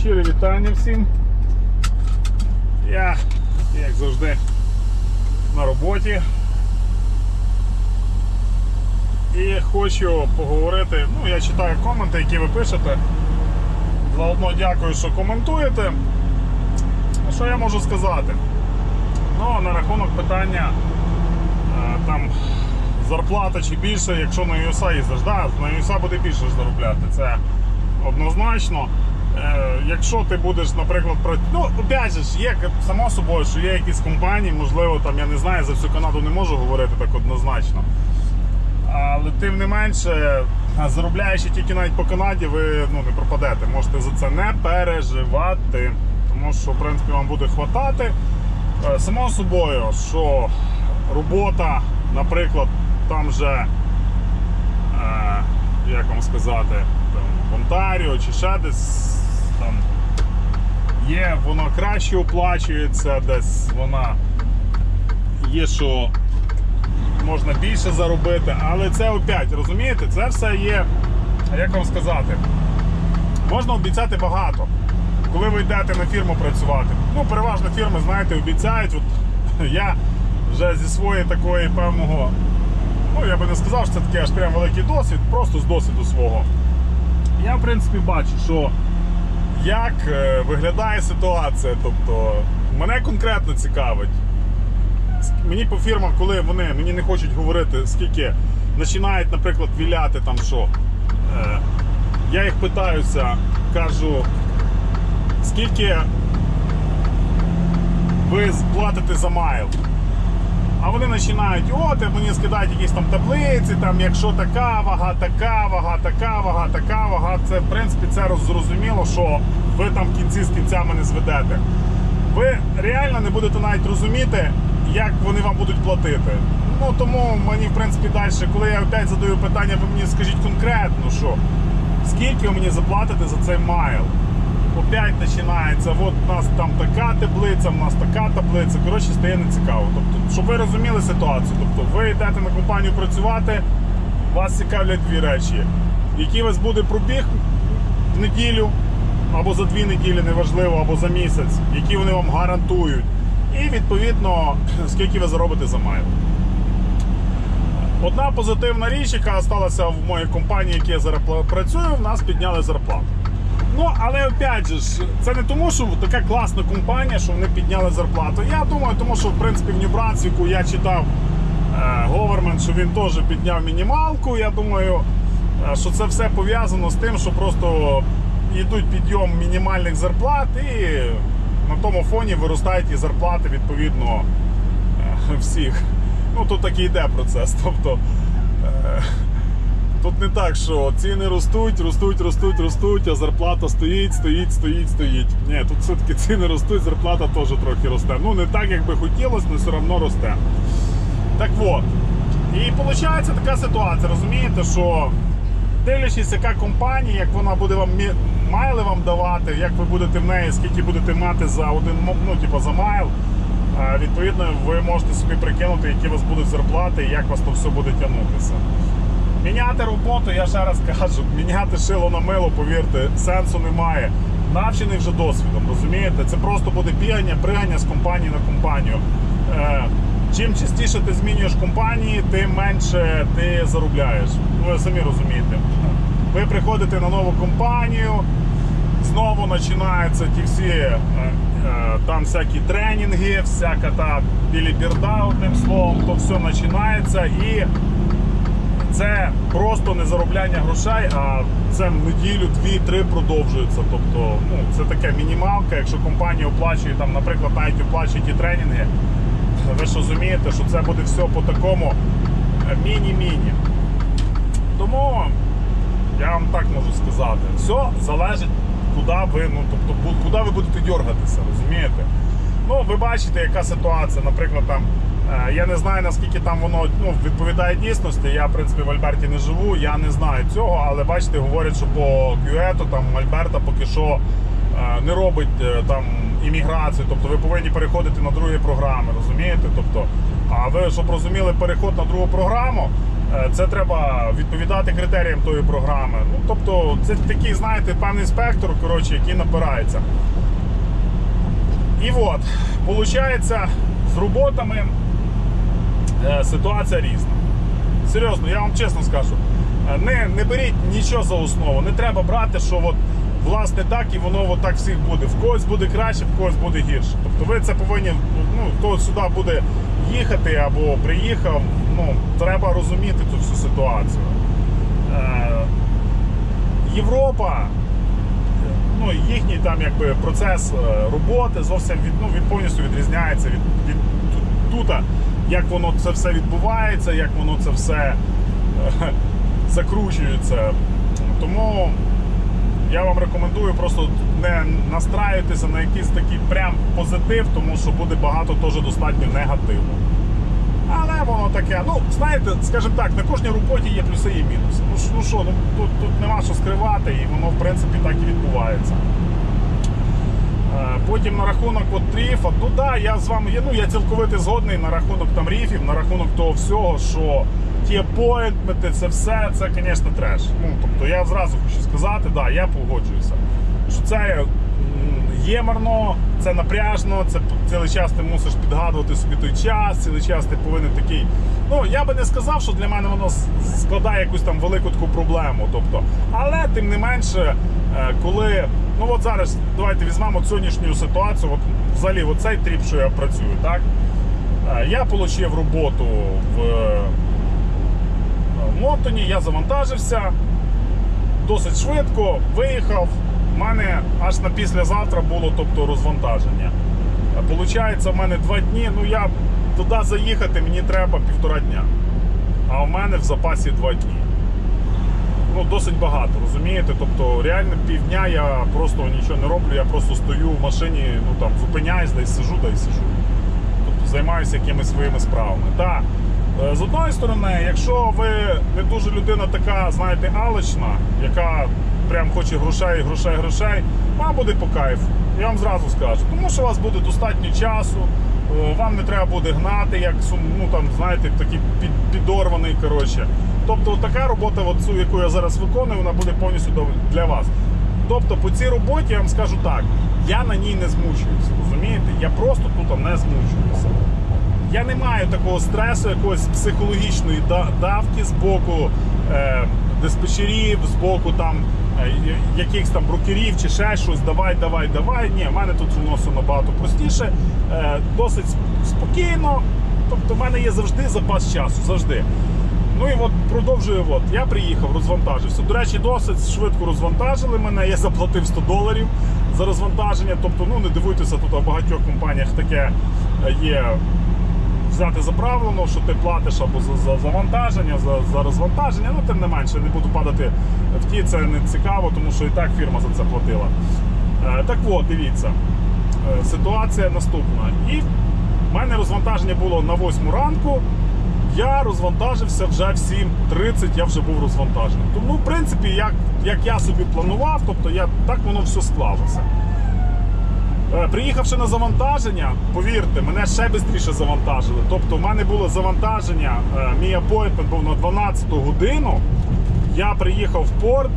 щире вітання всім. Я, як завжди, на роботі. І хочу поговорити. Ну, я читаю коменти, які ви пишете. Заодно дякую, що коментуєте. Що я можу сказати? Ну, на рахунок питання е, там зарплата чи більше, якщо на USA їздиш, да, на USA буде більше заробляти. Це однозначно. Е, якщо ти будеш, наприклад, про ну опять же, є само собою, що є якісь компанії, можливо, там я не знаю, за всю Канаду не можу говорити так однозначно. Але тим не менше, заробляючи тільки навіть по Канаді, ви ну, не пропадете. Можете за це не переживати, тому що в принципі вам буде хватати. Е, Само собою, що робота, наприклад, там же, е, як вам сказати, там, в Онтаріо чи ще десь там є, вона краще оплачується, десь вона є, що можна більше заробити, але це опять, розумієте, це все є, як вам сказати, можна обіцяти багато. Коли ви йдете на фірму працювати, ну переважно фірми, знаєте, обіцяють. От я вже зі своєї такої певного, ну я би не сказав, що це такий аж прям великий досвід, просто з досвіду свого. Я в принципі бачу, що як е, виглядає ситуація. Тобто мене конкретно цікавить. Мені по фірмах, коли вони мені не хочуть говорити, скільки починають, наприклад, віляти там що. Е, я їх питаюся, кажу, скільки ви платите за майл. А вони починають, от мені скидають якісь там таблиці, там якщо така вага, така вага, така вага, така вага. Це в принципі це зрозуміло, що ви там кінці з кінцями не зведете. Ви реально не будете навіть розуміти, як вони вам будуть платити. Ну тому мені в принципі далі, коли я опять задаю питання, ви мені скажіть конкретно, що скільки ви мені заплатите за цей майл. Опять починається, от у нас там така таблиця, у нас така таблиця. Коротше, стає нецікаво. Тобто, щоб ви розуміли ситуацію. Тобто, ви йдете на компанію працювати, вас цікавлять дві речі. Який у вас буде пробіг в неділю, або за дві неділі, неважливо, або за місяць, які вони вам гарантують. І відповідно, скільки ви заробите за майл. Одна позитивна річ, яка сталася в моїй компанії, в якій я зараз працюю, в нас підняли зарплату. Ну, але опять же, це не тому, що така класна компанія, що вони підняли зарплату. Я думаю, тому що в принципі в Нью-Брансвіку я читав е, Говермент, що він теж підняв мінімалку. Я думаю, е, що це все пов'язано з тим, що просто йдуть підйом мінімальних зарплат і на тому фоні виростають і зарплати відповідно е, всіх. Ну тут такий йде процес. Тобто. Е, Тут не так, що ціни ростуть, ростуть, ростуть, ростуть, а зарплата стоїть, стоїть, стоїть, стоїть. Ні, тут все-таки ціни ростуть, зарплата теж трохи росте. Ну не так, як би хотілося, але все одно росте. Так от. І виходить така ситуація, розумієте, що дивлячись, яка компанія, як вона буде вам майли вам давати, як ви будете в неї, скільки будете мати за один ну, типу, за майл. Відповідно, ви можете собі прикинути, які у вас будуть зарплати і як вас то все буде тягнутися. Міняти роботу, я ще раз кажу, міняти шило на мило, повірте, сенсу немає. Навчений вже досвідом, розумієте? Це просто буде бігання, пригання з компанії на компанію. Е, чим частіше ти змінюєш компанії, тим менше ти заробляєш. Ви самі розумієте. Ви приходите на нову компанію, знову починаються ті всі е, е, там всякі тренінги, всяка та біліберда, одним словом, то все починається і це просто не заробляння грошей, а це неділю, дві-три продовжується. Тобто, ну це таке мінімалка. Якщо компанія оплачує там, наприклад, навіть оплачує ті тренінги, ви ж розумієте, що це буде все по такому е, міні-міні. Тому я вам так можу сказати, все залежить, куди ви, ну тобто, куди ви будете дергатися, розумієте? Ну, ви бачите, яка ситуація, наприклад, там. Е, Я не знаю наскільки там воно ну, відповідає дійсності. Я в принципі в Альберті не живу, я не знаю цього, але бачите, говорять, що по Кюету там Альберта поки що е, не робить е, там імміграцію. Тобто ви повинні переходити на другі програми, розумієте? Тобто, а ви щоб розуміли переход на другу програму, Це треба відповідати критеріям тої програми. Ну, тобто, це такий, знаєте, певний спектр, коротше, який набирається. І от, виходить, з роботами ситуація різна. Серйозно, я вам чесно скажу. е, Не, не беріть нічого за основу. Не треба брати, що от, власне так і воно от так всіх буде. В когось буде краще, в когось буде гірше. Тобто ви це повинні, ну, хто сюди буде їхати або приїхав, ну, треба розуміти цю всю ситуацію. Е, Європа, ну, їхній там якби процес е, роботи зовсім від, ну, він повністю відрізняється від, від ту- тута, як воно це все відбувається, як воно це все е, закручується. Тому я вам рекомендую просто не настраюватися на якийсь такий прям позитив, тому що буде багато теж достатньо негативу. Але воно таке, ну знаєте, скажімо так, на кожній роботі є плюси і мінуси. Ну, ну що, ну тут, тут нема що скривати, і воно в принципі так і відбувається. Е, Потім на рахунок от ріфа, ну да, я з вами ну я цілковито згодний на рахунок там ріфів, на рахунок того всього, що ті апоінтменти, це все, це, звісно, треш. Ну, тобто я зразу хочу сказати, да, я погоджуюся. Що це ємарно, це напряжно, це цілий час ти мусиш підгадувати собі той час, цілий час ти повинен такий. Ну, я би не сказав, що для мене воно складає якусь там велику таку проблему. Тобто, але тим не менше, е, коли. Ну от зараз давайте візьмемо сьогоднішню ситуацію. От взагалі, оцей тріп, що я працюю, так? Е, Я отримав роботу в е, Мотоні, я завантажився досить швидко, виїхав. Мене аж на післязавтра було тобто, розвантаження. Е, Получається, в мене два дні. Ну я туди заїхати мені треба півтора дня. А в мене в запасі два дні. Ну, досить багато, розумієте? Тобто, реально півдня я просто нічого не роблю, я просто стою в машині, ну там зупиняюсь, десь сижу, десь сижу. Тобто займаюся якимись своїми справами. Так, е, з одної сторони, якщо ви не дуже людина така, знаєте, алечна, яка прям хоче грошей, грошей, грошей, вам буде по кайфу. Я вам зразу скажу. Тому що у вас буде достатньо часу, е, вам не треба буде гнати, як ну там, знаєте, такий під, підорваний. коротше. Тобто така робота, от яку я зараз виконую, вона буде повністю для вас. Тобто по цій роботі я вам скажу так, я на ній не змучуюся, розумієте? Я просто тут не змучуюся. Я не маю такого стресу, якоїсь психологічної давки з боку е, диспетчерів, з боку там якихось там брокерів чи ще щось. Давай, давай, давай. Ні, в мене тут воно набагато простіше, е, досить спокійно. Тобто, в мене є завжди запас часу, завжди. Ну і от продовжую. От я приїхав, розвантажився. До речі, досить швидко розвантажили мене. Я заплатив 100 доларів за розвантаження. Тобто, ну не дивуйтеся, тут в багатьох компаніях таке е, є взяти за правило, що ти платиш або за, за завантаження, за, за розвантаження. Ну, тим не менше, не буду падати в ті, це не цікаво, тому що і так фірма за це платила. Е, так от, дивіться, е, ситуація наступна. І в мене розвантаження було на 8 ранку. Я розвантажився вже в 7.30, я вже був розвантажений. Тому, в принципі, як, як я собі планував, тобто я, так воно все склалося. Е, Приїхавши на завантаження, повірте, мене ще швидше завантажили. Тобто, в мене було завантаження, е, мій апойтмент був на 12 годину. Я приїхав в порт.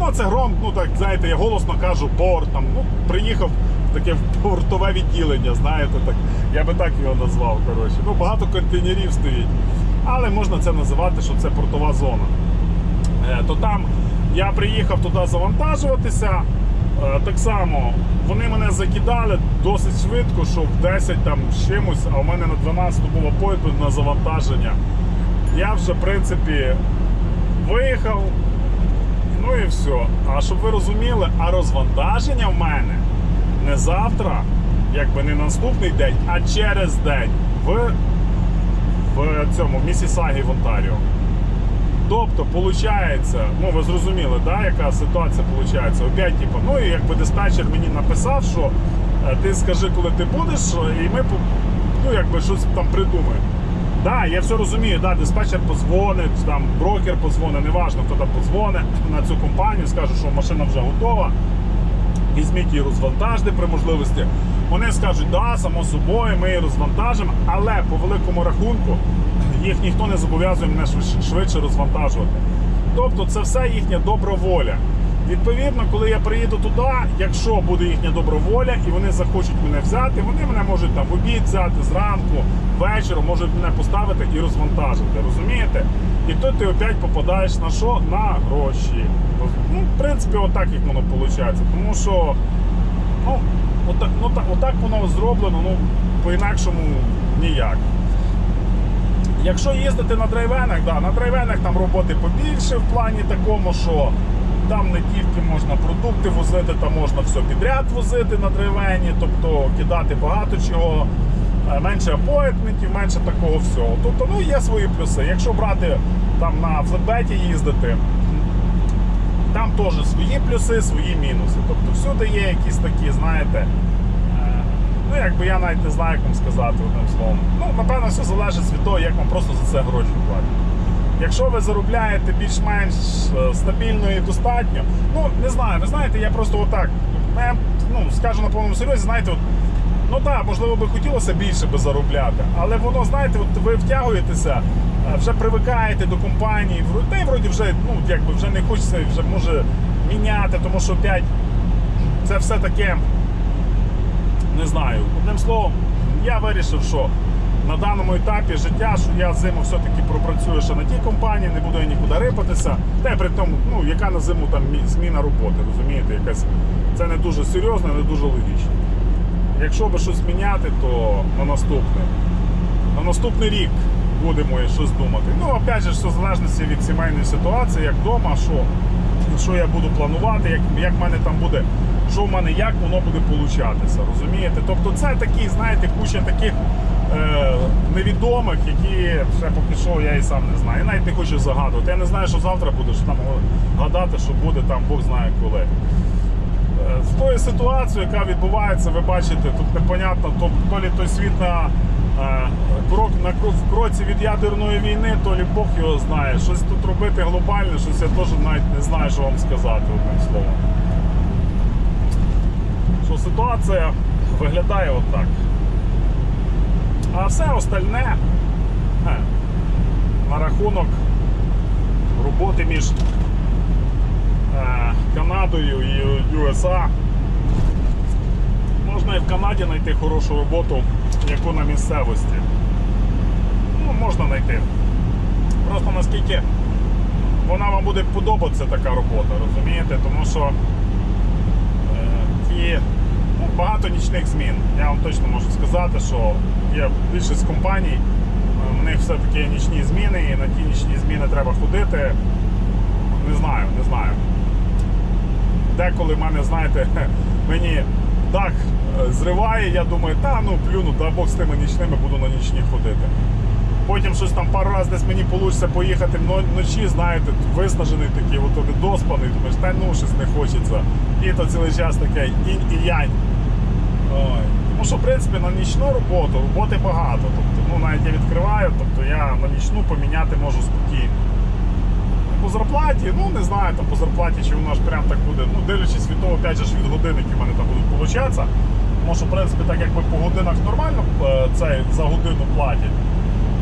Ну, це гром, ну так, знаєте, я голосно кажу порт. Там, ну, приїхав в таке портове відділення, знаєте, так, я би так його назвав. коротше. Ну, багато контейнерів стоїть. Але можна це називати, що це портова зона. Е, то там я приїхав туди завантажуватися. Е, Так само вони мене закидали досить швидко, що в 10 там чимось, а у мене на 12 був апойтмент на завантаження. Я вже, в принципі, виїхав. Ну і все. А щоб ви розуміли, а розвантаження в мене не завтра, якби не наступний день, а через день в, в цьому в Місісагі в Онтаріо. Тобто, виходить, ну ви зрозуміли, да, яка ситуація виходить? Опять, типу, ну і якби диспетчер мені написав, що е, ти скажи, коли ти будеш, і ми ну, якби щось там придумаємо. Да, я все розумію, да, диспетчер позвонить, там брокер позвонить, неважно, хто там позвонить на цю компанію, скаже, що машина вже готова. Візьміть її розвантажте при можливості. Вони скажуть, да, само собою, ми її розвантажимо, але по великому рахунку їх ніхто не зобов'язує мене швидше- розвантажувати. Тобто це все їхня добра воля. Відповідно, коли я приїду туди, якщо буде їхня добра воля і вони захочуть мене взяти, вони мене можуть там в обід взяти зранку, вечором, можуть мене поставити і розвантажити. Розумієте? І тут ти опять попадаєш на що? На гроші. Ну, в принципі, отак як воно виходить. Тому що ну, отак, ну, отак воно зроблено, ну по-інакшому ніяк. Якщо їздити на драйвенах, да, на драйвенах там роботи побільше в плані такому, що там не тільки можна продукти возити, там можна все підряд возити на драйвені, тобто кидати багато чого, е, менше апойтментів, менше такого всього. Тобто, ну є свої плюси. Якщо брати там на флетбеті їздити, там теж свої плюси, свої мінуси. Тобто всюди є якісь такі, знаєте. Ну, якби я навіть не знаю, як вам сказати одним словом. Ну, напевно, все залежить від того, як вам просто за це гроші платять. Якщо ви заробляєте більш-менш е, стабільно і достатньо, ну не знаю, ви знаєте, я просто отак, я, ну скажу на повному серйозі, знаєте, от, ну так, можливо, би хотілося більше би заробляти, але воно, знаєте, от ви втягуєтеся, е, вже привикаєте до компанії, та й вроді вже, ну якби вже не хочеться вже може міняти, тому що опять це все таке знаю. Одним словом, я вирішив, що на даному етапі життя, що я зиму все-таки пропрацюю ще на тій компанії, не буду я нікуди рипатися. Та й при тому, ну, яка на зиму там зміна роботи, розумієте, якась це не дуже серйозно, не дуже логічно. Якщо би щось міняти, то на наступне. На наступний рік будемо щось думати. Ну, опять же, все залежності від сімейної ситуації, як вдома, що, що я буду планувати, як, як в мене там буде, що в мене, як воно буде получатися. Розумієте? Тобто це такі, знаєте, куча таких е, невідомих, які ще поки що я і сам не знаю. Я навіть не хочу загадувати. Я не знаю, що завтра буде, що там гадати, що буде там, Бог знає коли. Е, з тою ситуацією, яка відбувається, ви бачите, тут непонятно, то, то лі той світ на, е, крок, на кроці від ядерної війни, то лі Бог його знає. Щось тут робити глобальне, щось я теж навіть не знаю, що вам сказати одним словом. Ситуація виглядає отак. А все остальне е, на рахунок роботи між е, Канадою і USA. Можна і в Канаді знайти хорошу роботу, яку на місцевості. Ну, можна знайти. Просто наскільки вона вам буде подобатися така робота, розумієте? Тому що е, ті багато нічних змін. Я вам точно можу сказати, що є більшість компаній, е, в них все-таки нічні зміни, і на ті нічні зміни треба ходити. Не знаю, не знаю. Деколи в мене, знаєте, мені дах е, зриває, я думаю, та ну плюну, да Бог з тими нічними буду на нічні ходити. Потім щось там пару разів десь мені вийде поїхати вночі, знаєте, виснажений такий, от недоспаний, думаєш, та ну щось не хочеться. І то цілий час таке інь і янь. Тому що, в принципі, на нічну роботу роботи багато. Тобто, ну навіть я відкриваю, тобто я на нічну поміняти можу спокійно. По зарплаті, ну не знаю там по зарплаті, чи воно ж прям так буде. Ну, дивлячись від того, опять же, від годин, які в мене там будуть получатися. Тому що, в принципі, так якби по годинах нормально е, це за годину платять.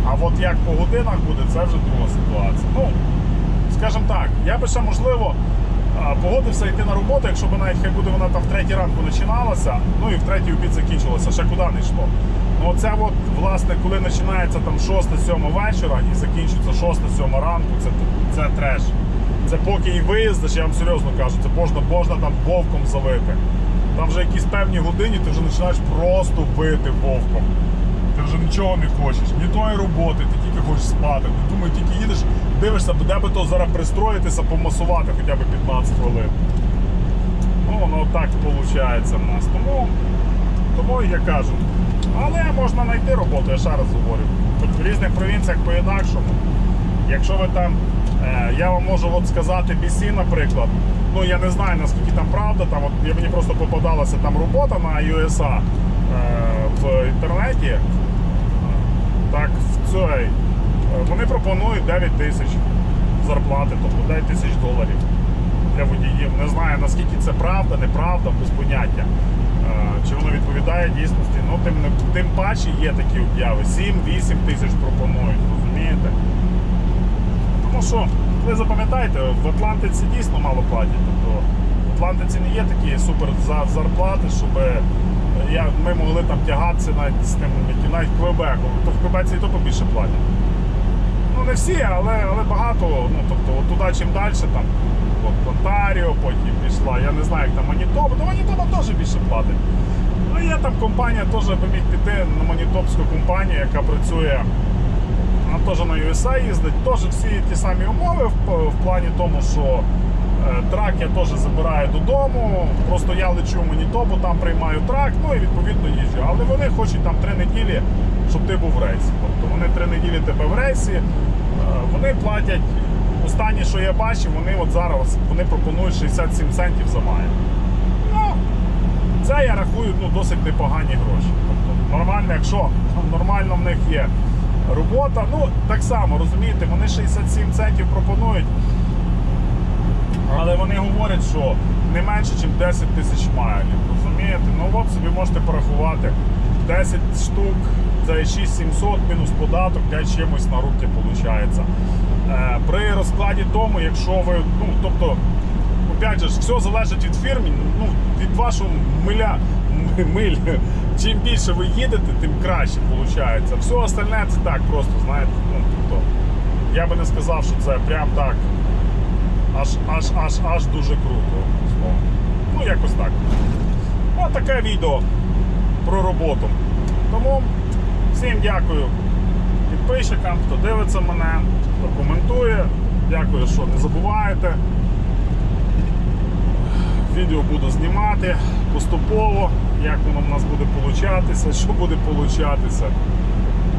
А от як по годинах буде, це вже друга ситуація. Ну, скажімо так, я би ще можливо погодився йти на роботу, якщо б навіть хай буде вона там в третій ранку починалася, ну і в третій обід закінчилася, ще куди не йшло. Ну оце от, власне, коли починається там 6-7 вечора і закінчується 6-7 ранку, це, це треш. Це поки і виїздиш, я вам серйозно кажу, це можна, можна там вовком завити. Там вже якісь певні годині ти вже починаєш просто бити вовком. Ти вже нічого не хочеш, ні тої роботи, ти тільки хочеш спати. Ти думаєш, тільки їдеш, дивишся, де би то зараз пристроїтися, помасувати хоча б 15 хвилин. Ну, воно так виходить в нас. Тому, тому я кажу. Але можна знайти роботу, я ще раз говорю. В різних провінціях по-інакшому. Якщо ви там, е, я вам можу от сказати BC, наприклад. Ну я не знаю наскільки там правда. Там от мені просто попадалася там робота на USA е, в інтернеті. Так, в цій. Вони пропонують 9 тисяч зарплати, тобто 9 тисяч доларів для водіїв. Не знаю наскільки це правда, неправда, без поняття. Е, Чи воно відповідає дійсності? Ну, тим, тим паче є такі обяви. 7-8 тисяч пропонують, розумієте? Тому що, ви запам'ятаєте, в Атлантиці дійсно мало платять. Тобто в Атлантиці не є такі супер зарплати, щоб е, ми могли там тягатися навіть з тим, які- навіть Квебеком. То в Квебеці і то побільше платять. Ну не всі, але, але багато. Ну, тобто, от туди чим далі, там, от Онтаріо, потім пішла. Я не знаю, як там Манітоба, ну Манітоба теж більше платить. Ну є там компанія, теж би міг піти на Манітопську компанію, яка працює. Вона теж на USA їздить, теж всі ті самі умови в, в плані тому, що е, трак я теж забираю додому. Просто я лечу в Манітобу, там приймаю трак, ну і відповідно їжджу. Але вони хочуть там три неділі, щоб ти був в рейсі. Тобто вони три неділі тебе в рейсі, е, вони платять. Останнє, що я бачив, вони от зараз вони пропонують 67 центів за майл. Ну, це я рахую ну, досить непогані гроші. Тобто нормально, якщо нормально в них є робота, ну так само, розумієте, вони 67 центів пропонують, але вони говорять, що не менше, ніж 10 тисяч майлів. Розумієте? Ну от собі можете порахувати 10 штук, це 6700 мінус податок, 5 чимось на руки виходить. Е, при розкладі тому, якщо ви, ну тобто, опять же, все залежить від фірми, ну, від вашого миля, миль. Чим більше ви їдете, тим краще виходить. Все остальне це так просто, знаєте. Ну, тобто, я би не сказав, що це прям так аж аж аж аж дуже круто. Ну, якось так. Ось таке відео про роботу. Тому всім дякую підписчикам, хто дивиться мене, хто коментує. Дякую, що не забуваєте. Відео буду знімати поступово, як воно в нас буде получатися, що буде получатися.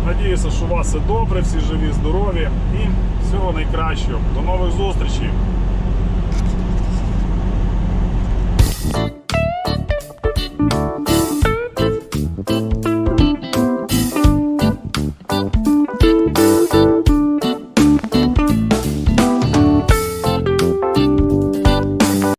Надіюся, що у вас все добре, всі живі, здорові і всього найкращого. До нових зустрічей!